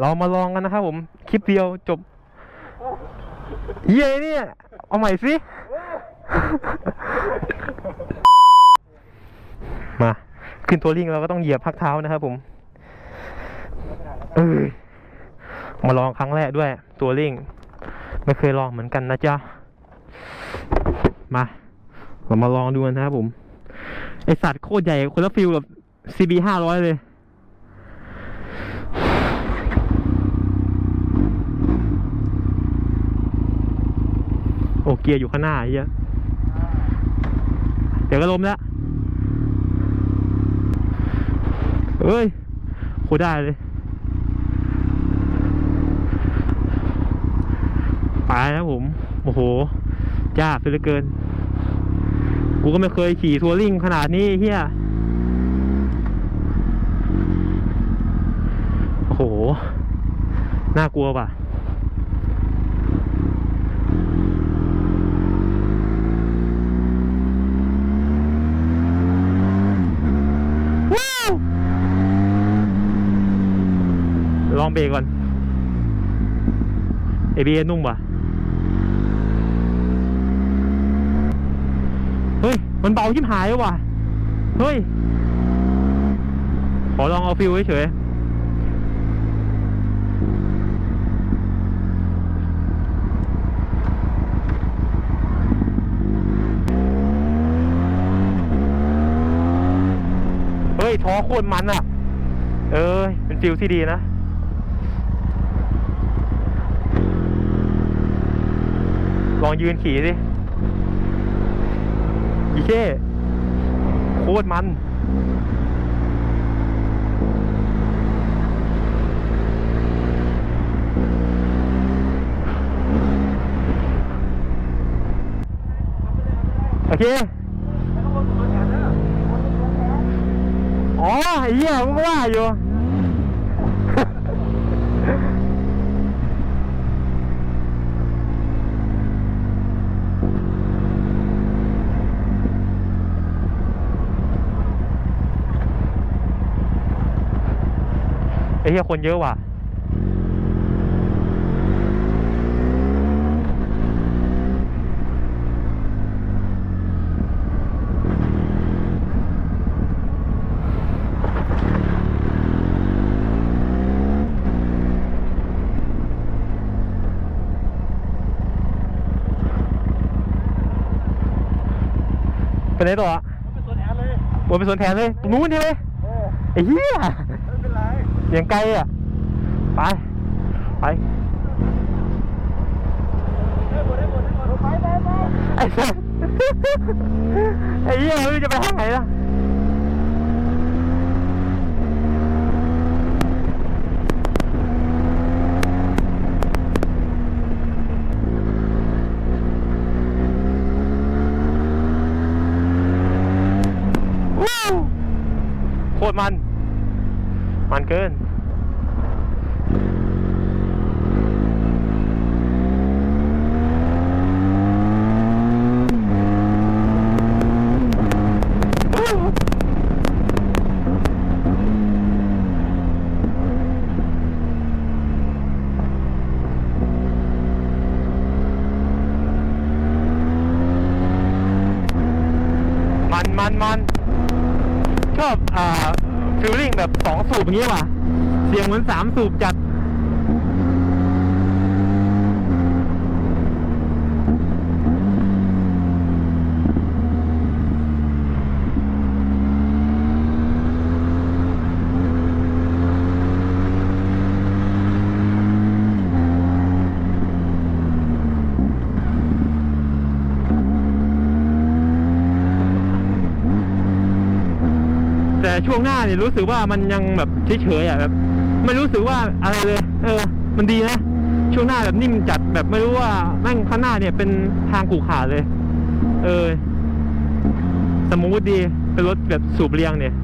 เรามาลองกันนะครับผมคลิปเดียวจบ เย้เนี่ย เอาใหม่สิ มาขึ้นทัวริงเราก็ต้องเหยียบพักเท้านะครับผมเออมาลองครั้งแรกด้วย ตัวริงไม่เคยลองเหมือนกันนะจ๊ะ มาเรามาลองดูกันนะครับผม ไอสัตว์โคตรใหญ่คนละฟิลกับ CB ห้าร้อยเลย โอ้เกียร์อยู่ข้างหน้าเฮียเดี๋ยวก็ล้มแล้วเอ้ยโคได้เลย ไปแล้วผม โอ้โหยากเหลือเกิน กูก็ไม่เคยขี่ทัวริงขนาดนี้เฮียโอ้โห น่ากลัวป่ะ ว้าว ลอง เบรกก่อน ABS นุ่มป่ะ เฮ้ย มันเบาชิบหายว่ะ เฮ้ย ขอลองเอาฟิลเฉยเฮ้ยท้อโคตรมันอะ เออเป็นฟิลที่ดีนะ ลองยืนขี่สิอีเช่โคตรมัน โอเค อ๋อไอ้เหี้ยมึงก็ว่าอยู่ ไอ้เหี้ยคนเยอะว่ะไปไหนต่ออะเป็นตัวแทนเลยวนไปสวนแทนเลยตรงนู้นใช่ไหมเออไอ้เหี้ยไม่ เป็นไรอย่างไกลอะ ไป ไปได้ได้หมดได้หมดไปไปไปไอ้สัสไอ้เหี้ยไม่รู้จะไปทางไหนล่ะวู้โคตรมัน เกินมันมันมันชอบอ่า ฟิลลิ่งแบบสองสูบอย่างนี้ว่ะ เสียงเหมือนสามสูบจัด ช่วงหน้าเนี่ยรู้สึกว่ามันยังแบบเฉยๆอะแบบไม่รู้สึกว่าอะไรเลย เออ มันดีนะช่วงหน้าแบบนิ่มจัดแบบไม่รู้ว่าแม่งข้างหน้าเนี่ยเป็นทางกูขาเลย เออสมูทดีเป็นรถแบบสูบเรียงเนี่ย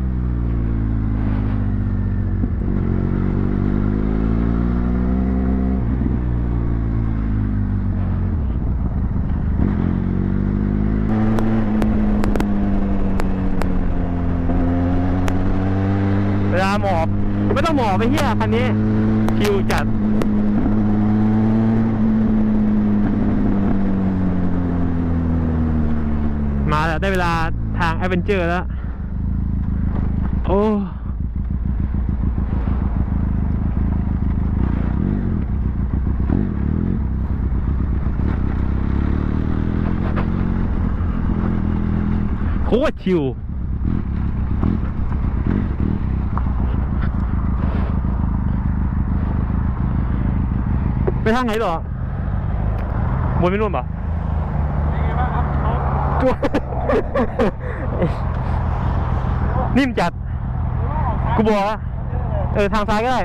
เวลา หมอไม่ต้องหมอไปเฮียคันนี้ชิวจัดมาแล้วได้เวลาทางแอดเวนเจอร์แล้ว โอ้โคตรชิว ไปทางไหนหรอวนไม่ร่วมปะนิ่มจัด กูบอกว่าเออทางซ้ายก็ได้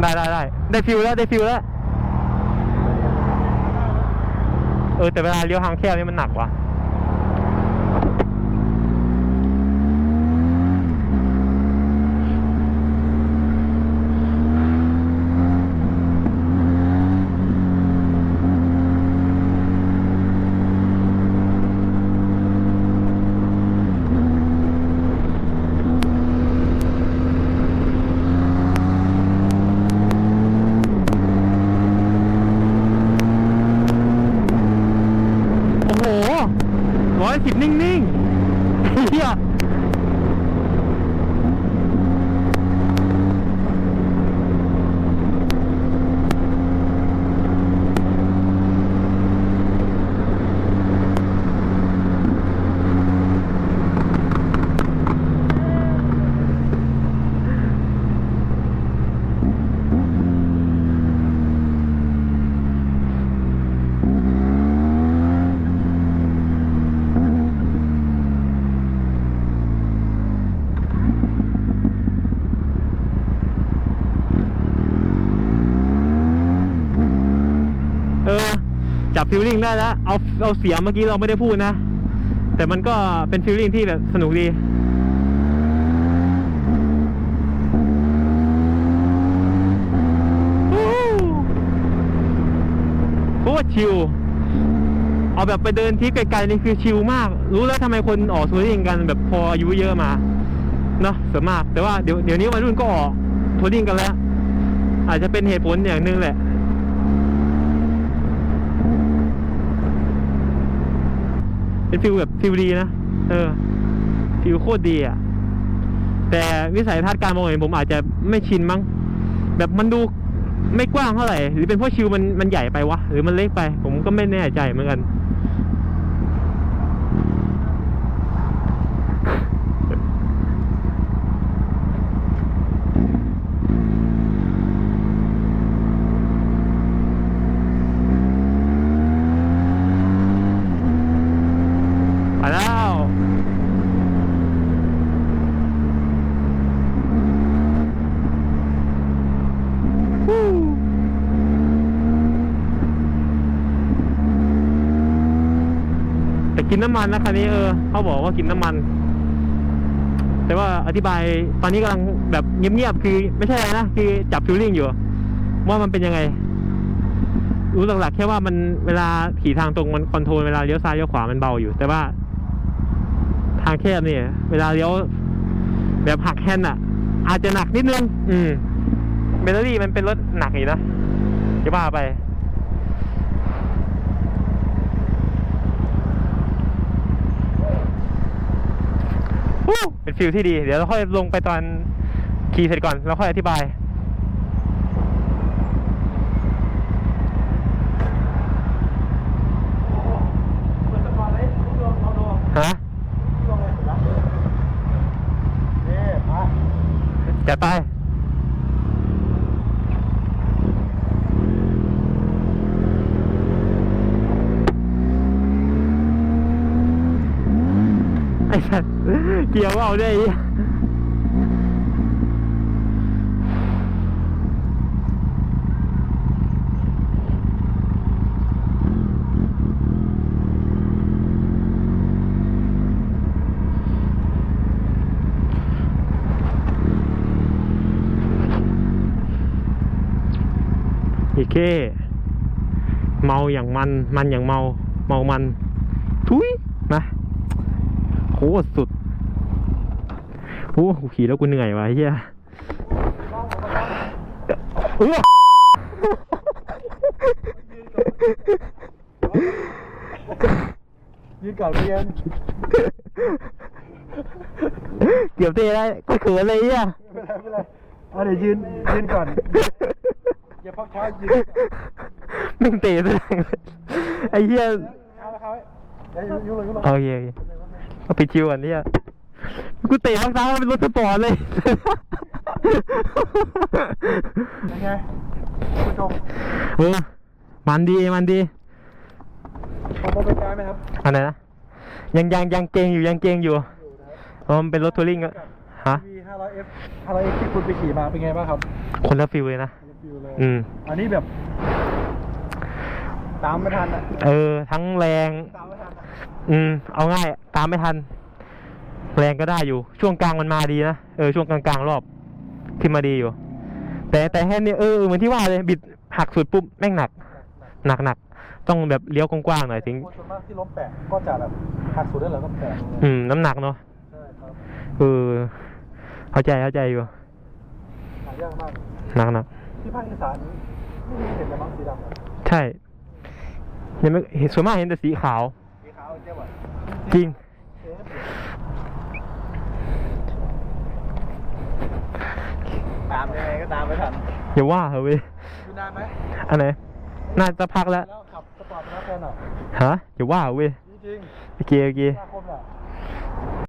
ได้ได้ได้ได้ได้ฟิลแล้วได้ฟิลแล้ว เออแต่เวลาเลี้ยวทางแคบนี่มันหนักว่ะ โอ้โหร้อยสิบนิ่งๆเฮียเออ จับฟิลลิ่งได้แล้ว เอาเอาเสียงเมื่อกี้เราไม่ได้พูดนะ แต่มันก็เป็นฟิลลิ่งที่แบบสนุกดีโคตรชิลเอาแบบไปเดินทริปไกลๆนี่คือชิลมาก รู้แล้วทำไมคนออกทัวริงกันแบบพออายุเยอะมาเนาะส่วนมาก แต่ว่าเดี๋ยวเดี๋ยวนี้วัยรุ่นก็ออกทัวริงกันแล้ว อาจจะเป็นเหตุผลอย่างหนึ่งแหละ เป็นฟิลแบบฟิลดีนะเออฟิลโคตรดีอะแต่วิสัยทัศน์การมองเห็นผมอาจจะไม่ชินมั้งแบบมันดูไม่กว้างเท่าไหร่ หรือเป็นเพราะชิวมันมันใหญ่ไปวะหรือมันเล็กไป ผมก็ไม่แน่ใจเหมือนกัน ไปแล้วฮู้แต่ กินน้ำมันนะคันนี้เออเขาบอกว่ากินน้ำมัน แต่ว่าอธิบายตอนนี้กำลังแบบเงียบๆคือไม่ใช่อะไรนะคือจับฟิลลิ่งอยู่ ว่ามันเป็นยังไง รู้หลักๆแค่ว่ามันเวลาขี่ทางตรงมันคอนโทรลเวลาเลี้ยวซ้ายเลี้ยวขวามันเบาอยู่ แต่ว่า ทางแคบเนี่ย เวลาเลี้ยวแบบหักแฮนด์อะ อาจจะหนักนิดนึง อืมเบลลรี่มันเป็นรถหนักอยู่นะจะว่าไป วู้ เป็นฟิลที่ดี เดี๋ยวเราค่อยลงไปตอนขี่เสร็จก่อนแล้วค่อยอธิบายเปิดสปอร์ตาโดนฮะลงเลยเห็นไหมนี่มาจัดไปไอ้สัส เกี่ยวเอาได้อีกอีเก้เมาอย่างมัน มันอย่างเมา เมามัน ทุยนะ ตรสุดโอ้กูขี่แล้วกูเหนื่อยวะเฮียเออยืนก่อนเรียนเกือบเตะได้ก็เขินเลยอะไม่เป็นไรไม่เป็นไรเอาเดี๋ยวยืนยืนก่อนอย่าพักเท้ายืนก่อนมึงเตะซะไอ้เหี้ยเอาละครับเดี๋ยวยุ่งเลยยุ่งเลยโอเคโอ เคเอาปิดคิวก่อนเนี่ยกูเตะรองเท้าเป็นรถสปอร์ตเลยเป็นไงคุณผู้ชมเออมันดีมันดีผมมาเป็นกายไหมครับอันไหนนะยังยังยังเกรงอยู่ยังเกรงอยู่เพราะมันเป็นรถทัวริงอะฮะวี 500F 500F ที่คุณไปขี่มาเป็นไงบ้างครับ คนละฟิลเลยนะฟิวเลยอืมอันนี้แบบ ตามไม่ทันอะเออ ทั้งแรงตามไม่ทัน อะอืม เอาง่ายอะตามไม่ทัน แรงก็ได้อยู่ ช่วงกลางมันมาดีนะ เออ ช่วงกลางๆรอบขึ้นมาดีอยู่ แต่แต่แค่นี้เออเหมือนที่ว่าเลย บิดหักสุดปุ๊บแม่งหนัก หนักหนักต้องแบบเลี้ยวกว้างๆหน่อยถึงคนส่วนมากที่ล้มแปะก็จะแบบหักสุดได้แล้วก็แปะลงเลยอืม น้ำหนักเนาะใช่ครับเออเข้าใจเข้าใจอยู่หายากมากหนักหนักที่ภาคอีสานไม่มีเห็นแต่มังสีดำอะใช่ยังไม่เห็นส่วนมากเห็นแต่สีขาวสีขาวเจ๊บ่ะ จริงเอ๊ะตามยังไงก็ตามไม่ทันอย่าว่าเหอะเว้ยอยู่นานไหมอันไหนน่าจะพักแล้ว แล้วขับสปอร์ตมาแล้วแฟนอะฮะอย่าว่าเหอะเว้ยจริงโอเคโอเคๆหน้าคมอะ